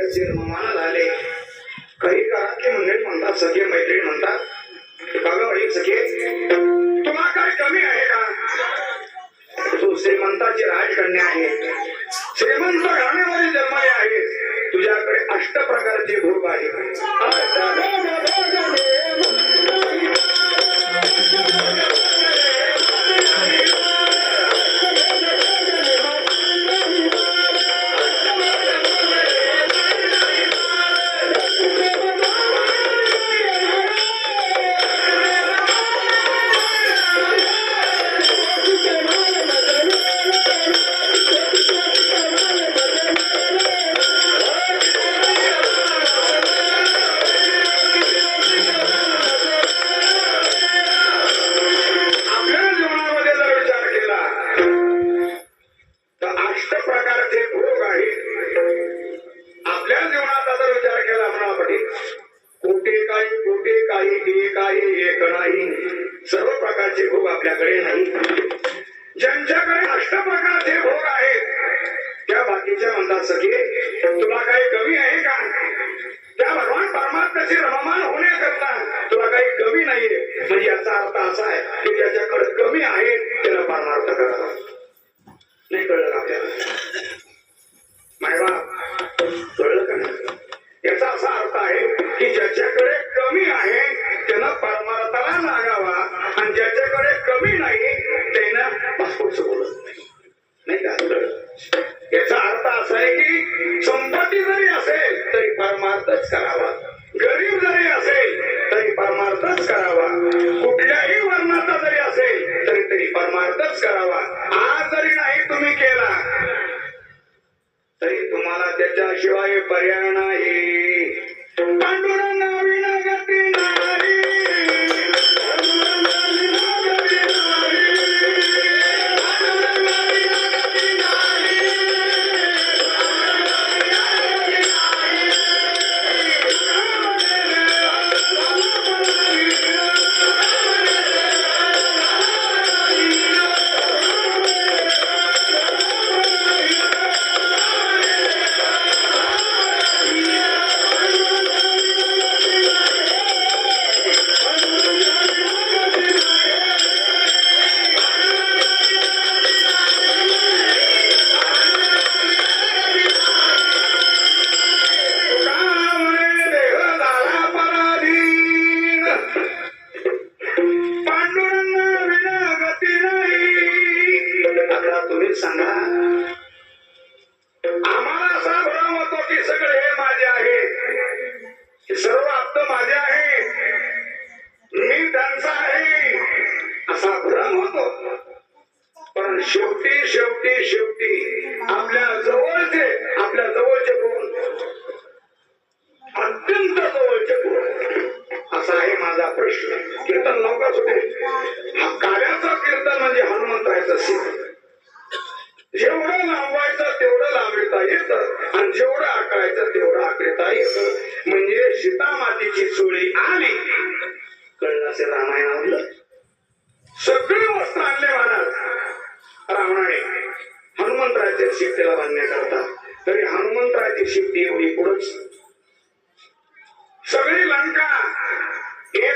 त्याचे निर्माण झाले. काही घरातले मंडळी म्हणतात सखे मैत्रीण म्हणतात बाई सखे तुला काय कमी आहे का? तू श्रीमंताची राजकन्या आहे. श्रीमंत राहण्यामध्ये जन्मले आहे. तुझ्याकडे अष्ट प्रकारचे भोग आहे. आपल्याकडे नाही. ज्यांच्याकडे अष्ट प्रकारचे भोग आहेत त्या बाकीच्या म्हणतात सखी तुला काही कमी आहे का? त्या भगवान परमात्म्याचे रममान होण्याकरता तुला काही कमी नाहीये. म्हणजे याचा अर्थ असा आहे की ज्याच्याकडे कमी आहे त्याला परमार्थ करा. नाही कळलं का आपल्याला? परमार्थच करावा. कुठल्याही वर्णाचा जरी असेल तरी तरी परमार्थच करावा. आज जरी नाही तुम्ही केला तरी तुम्हाला त्याच्याशिवाय पर्याय नाही. शेवटी शेवटी शेवटी त्या शिफ्टेला बांधण्याकरता तरी हनुमंत राहतील शिफ्टी एवढी पुढच. सगळी लंका